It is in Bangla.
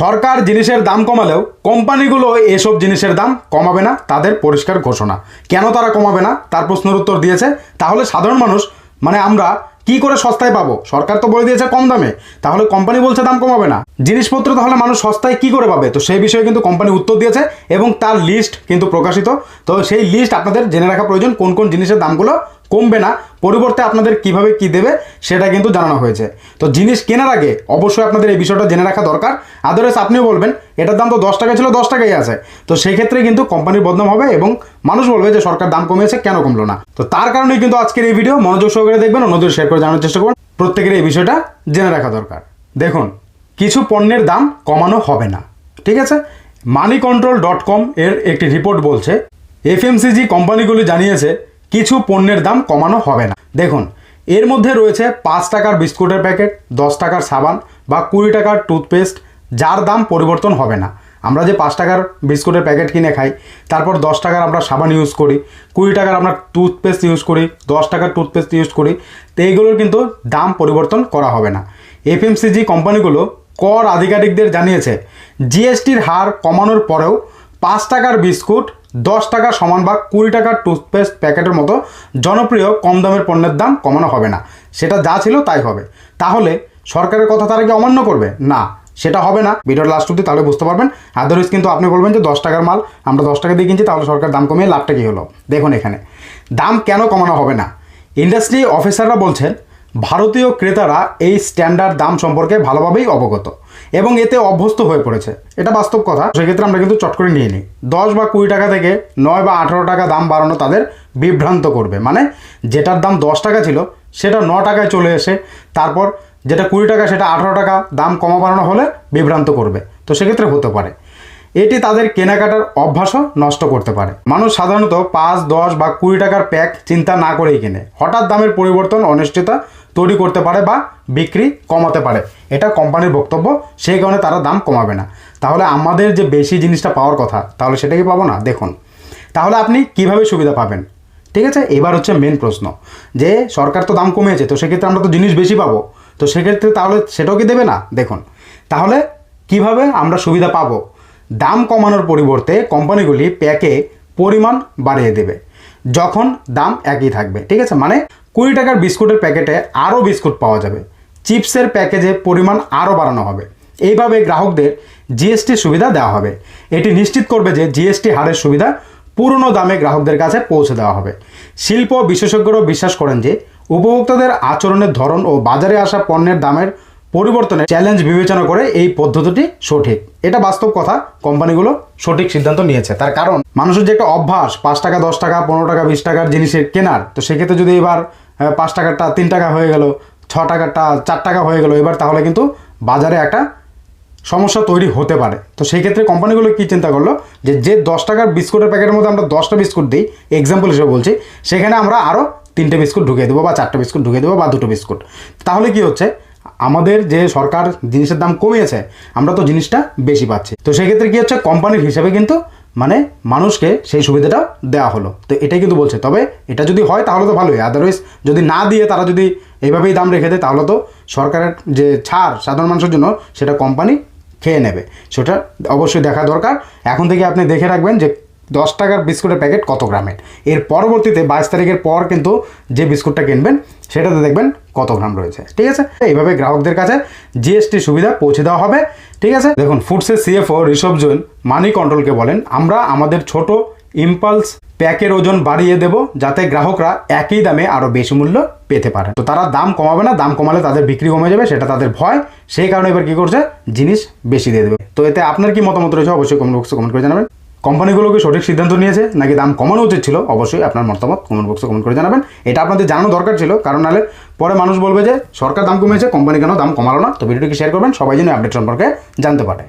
সরকার জিনিসের দাম কমালেও কোম্পানিগুলো এসব জিনিসের দাম কমাবে না, তাদের পরিষ্কার ঘোষণা। কেন তারা কমাবে না? তার প্রশ্নের উত্তর দিয়েছে। তাহলে সাধারণ মানুষ মানে আমরা কি করে সস্তায় পাবো? সরকার তো বলে দিয়েছে কম দামে। তাহলে কোম্পানি বলছে দাম কমাবে না। জিনিসপত্র তাহলে মানুষ সস্তায় কি করে পাবে? তো সেই বিষয়ে কিন্তু কোম্পানি উত্তর দিয়েছে এবং তার লিস্ট কিন্তু প্রকাশিত। তো সেই লিস্ট আপনাদের জেনে রাখা প্রয়োজন, কোন কোন জিনিসের দামগুলো কমবে না, পরিবর্তে আপনাদের কীভাবে কি দেবে, সেটা কিন্তু জানানো হয়েছে। তো জিনিস কেনার আগে অবশ্যই আপনাদের এই বিষয়টা জেনে রাখা দরকার। আদারওয়াইজ আপনিও বলবেন, এটার দাম তো দশ টাকা ছিল, দশ টাকাই আছে। তো সেই ক্ষেত্রে কিন্তু কোম্পানির বদনাম হবে এবং মানুষ বলবে যে সরকার দাম কমিয়েছে, কেন কমলো না? তো তার কারণেই কিন্তু আজকের এই ভিডিও মনোযোগ সহকারে দেখবেন, অন্যদের শেয়ার করে জানার চেষ্টা করবেন প্রত্যেকের এই বিষয়টা জেনে রাখা দরকার। দেখুন, কিছু পণ্যের দাম কমানো হবে না। ঠিক আছে? মানি কন্ট্রোল ডট কম এর একটি রিপোর্ট বলছে, এফএমসিজি কোম্পানিগুলি জানিয়েছে, কিছু পণ্যের দাম কমানো হবে না। দেখুন, এর মধ্যে রয়েছে পাঁচ টাকার বিস্কুটের প্যাকেট, দশ টাকার সাবান বা কুড়ি টাকার টুথপেস্ট, যার দাম পরিবর্তন হবে না। আমরা যে পাঁচ টাকার বিস্কুটের প্যাকেট কিনে খাই, তারপর দশ টাকার আমরা সাবান ইউজ করি, কুড়ি টাকার আমরা টুথপেস্ট ইউজ করি, দশ টাকার টুথপেস্ট ইউজ করি, তো এইগুলোর কিন্তু দাম পরিবর্তন করা হবে না। এফএমসিজি কোম্পানিগুলো কর আধিকারিকদের জানিয়েছে জিএসটির হার কমানোর পরেও পাঁচ টাকার বিস্কুট, দশ টাকা সমান বা কুড়ি টাকার টুথপেস্ট প্যাকেটের মতো জনপ্রিয় কম দামের পণ্যের দাম কমানো হবে না। সেটা যা ছিল তাই হবে। তাহলে সরকারের কথা তারা কি অমান্য করবে? না। সেটা হবে না। ভিডিওর লাস্ট অব্দি তাহলে বুঝতে পারবেন। আদারওয়াইজ কিন্তু আপনি বলবেন যে দশ টাকার মাল, আমরা দশ টাকা দিয়ে কিনছি, তাহলে সরকার দাম কমিয়ে লাভটা কী হলো? দেখুন এখানে। দাম কেন কমানো হবে না? ইন্ডাস্ট্রি অফিসাররা বলছেন, ভারতীয় ক্রেতারা এই স্ট্যান্ডার্ড দাম সম্পর্কে ভালোভাবেই অবগত এবং এতে অভ্যস্ত হয়ে পড়েছে। এটা বাস্তব কথা। সেক্ষেত্রে আমরা কিন্তু চট করে নিয়ে নিই। দশ বা কুড়ি টাকা থেকে নয় বা আঠারো টাকা দাম বাড়ানো তাদের বিভ্রান্ত করবে। মানে যেটার দাম দশ টাকা ছিল, সেটা ন টাকায় চলে এসে তারপর যেটা কুড়ি টাকা, সেটা আঠারো টাকা, দাম কমা বাড়ানো হলে বিভ্রান্ত করবে। তো সেক্ষেত্রে হতে পারে। এটি তাদের কেনাকাটার অভ্যাসও নষ্ট করতে পারে। মানুষ সাধারণত পাঁচ, দশ বা কুড়ি টাকার প্যাক চিন্তা না করেই কেনে। হঠাৎ দামের পরিবর্তন অনিশ্চয়তা তৈরি করতে পারে বা বিক্রি কমাতে পারে। এটা কোম্পানির বক্তব্য। সেই কারণে তারা দাম কমাবে না। তাহলে আমাদের যে বেশি জিনিসটা পাওয়ার কথা, তাহলে সেটা কি পাবো না? দেখুন। তাহলে আপনি কীভাবে সুবিধা পাবেন? ঠিক আছে? এবার হচ্ছে মেন প্রশ্ন। যে সরকার তো দাম কমিয়েছে, তো সেক্ষেত্রে আমরা তো জিনিস বেশি পাবো। তো সেক্ষেত্রে তাহলে সেটাও কি দেবে না? দেখুন, তাহলে কীভাবে আমরা সুবিধা পাবো? দাম কমানোর পরিবর্তে কোম্পানিগুলি প্যাকে পরিমাণ বাড়িয়ে দেবে, যখন দাম একই থাকবে, ঠিক আছে? মানে কুড়ি টাকার বিস্কুটের প্যাকেটে আরও বিস্কুট পাওয়া যাবে, চিপসের প্যাকেজে পরিমাণ আরও বাড়ানো হবে। এইভাবে গ্রাহকদের জিএসটি সুবিধা দেওয়া হবে। এটি নিশ্চিত করবে যে জিএসটি হারের সুবিধা পুরনো দামে গ্রাহকদের কাছে পৌঁছে দেওয়া হবে। শিল্প বিশেষজ্ঞরাও বিশ্বাস করেন যে উপভোক্তাদের আচরণের ধরন ও বাজারে আসা পণ্যের দামের পরিবর্তনের চ্যালেঞ্জ বিবেচনা করে এই পদ্ধতিটি সঠিক। এটা বাস্তব কথা, কোম্পানিগুলো সঠিক সিদ্ধান্ত নিয়েছে। তার কারণ, মানুষের যে একটা অভ্যাস, পাঁচ টাকা, দশ টাকা, পনেরো টাকা, বিশ টাকার জিনিসের কেনার, তো সেক্ষেত্রে যদি এবার পাঁচ টাকারটা তিন টাকা হয়ে গেল, ছ টাকারটা চার টাকা হয়ে গেল, এবার তাহলে কিন্তু বাজারে একটা সমস্যা তৈরি হতে পারে। তো সেই ক্ষেত্রে কোম্পানিগুলো কী চিন্তা করল, যে যে দশ টাকার বিস্কুটের প্যাকেটের মধ্যে আমরা দশটা বিস্কুট দিই এক্সাম্পল হিসেবে বলছি, সেখানে আমরা আরও তিনটে বিস্কুট ঢুকিয়ে দেবো বা চারটে বিস্কুট ঢুকিয়ে দেবো বা দুটো বিস্কুট। তাহলে কি হচ্ছে? আমাদের যে সরকার জিনিসের দাম কমিয়েছে, আমরা তো জিনিসটা বেশি পাচ্ছি। তো সেক্ষেত্রে কি হচ্ছে? কোম্পানির হিসাবে কিন্তু মানে মানুষকে সেই সুবিধাটা দেওয়া হলো। তো এটাই কিন্তু বলছে। তবে এটা যদি হয়, তাহলে তো ভালোই। আদারওয়াইজ যদি না দিয়ে তারা যদি এইভাবেই দাম রেখে দেয়, তাহলে তো সরকারের যে ছাড়, সাধারণ মানুষের জন্য, সেটা কোম্পানি খেয়ে নেবে। সেটা অবশ্যই দেখা দরকার। এখন থেকে আপনি দেখে রাখবেন যে দশ টাকার বিস্কুটের প্যাকেট কত গ্রামের? এর পরবর্তীতে বাইশ তারিখের পর কিন্তু যে বিস্কুটটা কিনবেন, সেটাতে দেখবেন কত গ্রাম রয়েছে। ঠিক আছে? এইভাবে গ্রাহকদের কাছে জিএসটি সুবিধা পৌঁছে দেওয়া হবে। ঠিক আছে? দেখুন, ফুডসের সিএফও ঋষভ জৈন মানি কন্ট্রোলকে বলেন, আমরা আমাদের ছোট ইম্পালস প্যাকের ওজন বাড়িয়ে দেব যাতে গ্রাহকরা একই দামে আরও বেশি মূল্য পেতে পারে। তো তারা দাম কমাবে না, দাম কমালে তাদের বিক্রি কমে যাবে, সেটা তাদের ভয়। সেই কারণে এবার কী করছে? জিনিস বেশি দিয়ে দেবে। তো এতে আপনার কি মতামত রয়েছে? অবশ্যই কমেন্ট বক্সে কমেন্ট করে জানাবেন। কোম্পানিগুলো কি সঠিক সিদ্ধান্ত নিয়েছে, নাকি দাম কমানো উচিত ছিল? অবশ্যই আপনার মতামত কমেন্ট বক্সে কমেন্ট করে জানাবেন। এটা আপনাদের জানানো দরকার ছিল, কারণ নাহলে পরে মানুষ বলবে যে, সরকার দাম কমিয়েছে, কোম্পানি কেন দাম কমালো না? তো ভিডিওটিকে শেয়ার করবেন, সবাই যেন আপডেট সম্পর্কে জানতে পারে।